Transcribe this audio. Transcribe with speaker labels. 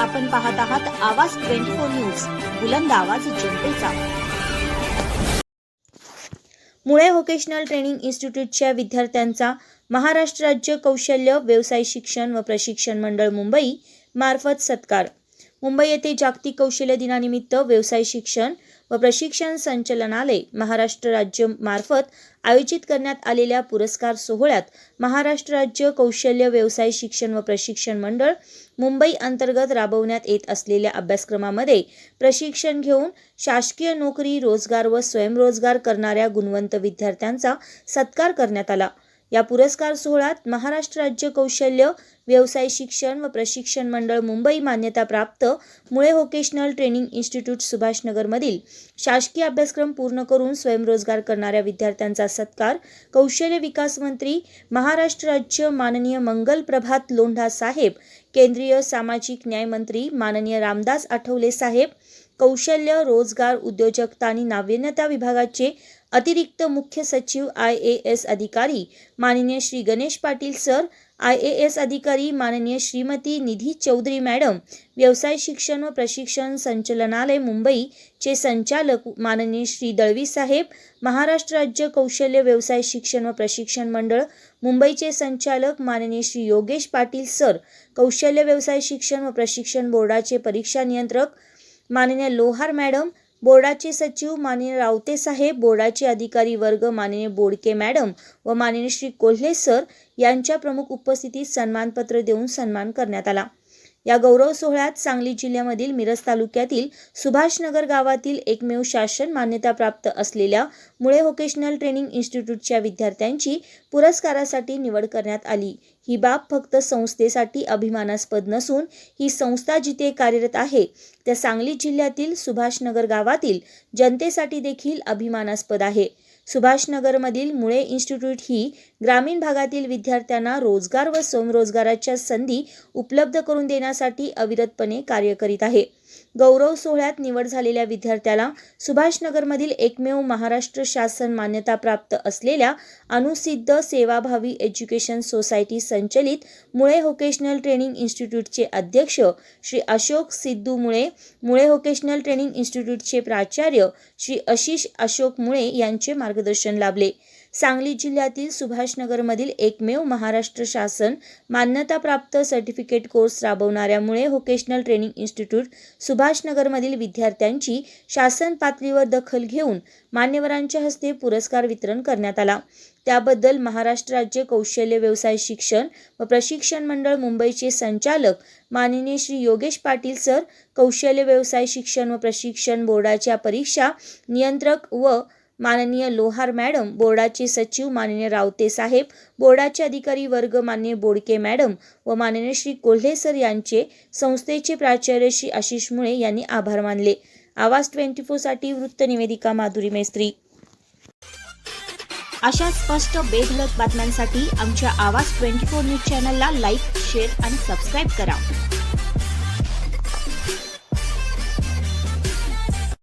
Speaker 1: आपण पाहत आहात आवाज ट्वेंटी फोर न्यूज बुलंद आवाज जनतेचा. मुळे व्होकेशनल ट्रेनिंग इन्स्टिट्यूटच्या विद्यार्थ्यांचा महाराष्ट्र राज्य कौशल्य व्यवसाय शिक्षण व प्रशिक्षण मंडळ मुंबई मार्फत सत्कार. मुंबई येथे जागतिक कौशल्य दिनानिमित्त व्यवसाय शिक्षण व प्रशिक्षण संचालनालय महाराष्ट्र राज्य मार्फत आयोजित करण्यात आलेल्या पुरस्कार सोहळ्यात महाराष्ट्र राज्य कौशल्य व्यवसाय शिक्षण व प्रशिक्षण मंडळ मुंबई अंतर्गत राबवण्यात येत असलेल्या अभ्यासक्रमामध्ये प्रशिक्षण घेऊन शासकीय नोकरी रोजगार व स्वयंरोजगार करणाऱ्या गुणवंत विद्यार्थ्यांचा सत्कार करण्यात आला. या पुरस्कार सोहळ्यात महाराष्ट्र राज्य कौशल्य व्यवसाय शिक्षण व प्रशिक्षण मंडळ मुंबई मान्यताप्राप्त मुळे व्होकेशनल ट्रेनिंग इन्स्टिट्यूट सुभाषनगरमधील शासकीय अभ्यासक्रम पूर्ण करून स्वयंरोजगार करणाऱ्या विद्यार्थ्यांचा सत्कार कौशल्य विकास मंत्री महाराष्ट्र राज्य माननीय मंगल प्रभात लोंढा साहेब केंद्रीय सामाजिक न्याय मंत्री माननीय रामदास आठवले साहेब कौशल्य रोजगार उद्योजकता आणि नाविन्यता विभागाचे अतिरिक्त मुख्य सचिव आय ए एस अधिकारी माननीय Shri Ganesh Patil sir I A S अधिकारी माननीय श्रीमती निधी चौधरी मॅडम व्यवसाय शिक्षण व प्रशिक्षण संचालनालय मुंबईचे संचालक माननीय श्री दळवी साहेब महाराष्ट्र राज्य कौशल्य व्यवसाय शिक्षण व प्रशिक्षण मंडळ मुंबईचे संचालक माननीय श्री योगेश पाटील सर कौशल्य व्यवसाय शिक्षण व प्रशिक्षण बोर्डाचे परीक्षा नियंत्रक माननीय लोहार मॅडम बोर्डाचे सचिव माननीय रावते साहेब बोर्डाचे अधिकारी वर्ग माननीय बोडके मॅडम व माननीय श्री कोल्हे सर यांच्या प्रमुख उपस्थितीत सन्मानपत्र देऊन सन्मान करण्यात आला. या गौरव सोहळ्यात सांगली जिल्ह्यामधील मिरज तालुक्यातील सुभाषनगर गावातील एकमेव शासन मान्यताप्राप्त असलेल्या मुळे व्होकेशनल ट्रेनिंग इन्स्टिट्यूटच्या विद्यार्थ्यांची पुरस्कारासाठी निवड करण्यात आली. ही बाब फक्त संस्थेसाठी अभिमानास्पद नसून ही संस्था जिथे कार्यरत आहे त्या सांगली जिल्ह्यातील सुभाषनगर गावातील जनतेसाठी देखील अभिमानास्पद आहे. सुभाषनगरमधील मुळे इन्स्टिट्यूट ही ग्रामीण भागातील विद्यार्थ्यांना रोजगार व स्वयंरोजगाराच्या संधी उपलब्ध करून देण्यासाठी अविरतपणे कार्य करीत आहे. गौरव सोहळ्यात निवड झालेल्या विद्यार्थ्याला सुभाषनगरमधील एकमेव महाराष्ट्र शासन मान्यता प्राप्त असलेल्या अनुसिद्ध सेवाभावी एज्युकेशन सोसायटी संचलित मुळे व्होकेशनल ट्रेनिंग इन्स्टिट्यूटचे अध्यक्ष श्री अशोक सिद्धू मुळे मुळे व्होकेशनल ट्रेनिंग इन्स्टिट्यूटचे प्राचार्य श्री आशिष अशोक मुळे यांचे मार्गदर्शन लाभले. सांगली जिल्ह्यातील सुभाषनगरमधील एकमेव महाराष्ट्र शासन मान्यताप्राप्त सर्टिफिकेट कोर्स राबवणाऱ्यामुळे व्होकेशनल ट्रेनिंग इन्स्टिट्यूट सुभाषनगरमधील विद्यार्थ्यांची शासन पातळीवर दखल घेऊन मान्यवरांच्या हस्ते पुरस्कार वितरण करण्यात आला. त्याबद्दल महाराष्ट्र राज्य कौशल्य व्यवसाय शिक्षण व प्रशिक्षण मंडळ मुंबईचे संचालक माननीय श्री योगेश पाटील सर कौशल्य व्यवसाय शिक्षण व प्रशिक्षण बोर्डाच्या परीक्षा नियंत्रक व माननीय लोहार मॅडम बोर्डाचे सचिव माननीय रावते साहेब बोर्डाचे अधिकारी वर्ग माननीय बोडके मॅडम व माननीय श्री कोल्हे सर यांचे संस्थेचे प्राचार्य श्री आशिष मुळे यांनी आभार मानले. आवाज ट्वेंटी फोरसाठी वृत्तनिवेदिका माधुरी मेस्त्री. अशा स्पष्ट बेधडक बातम्यांसाठी आमच्या आवाज ट्वेंटी फोर न्यूज चॅनलला लाईक शेअर आणि सबस्क्राईब करा.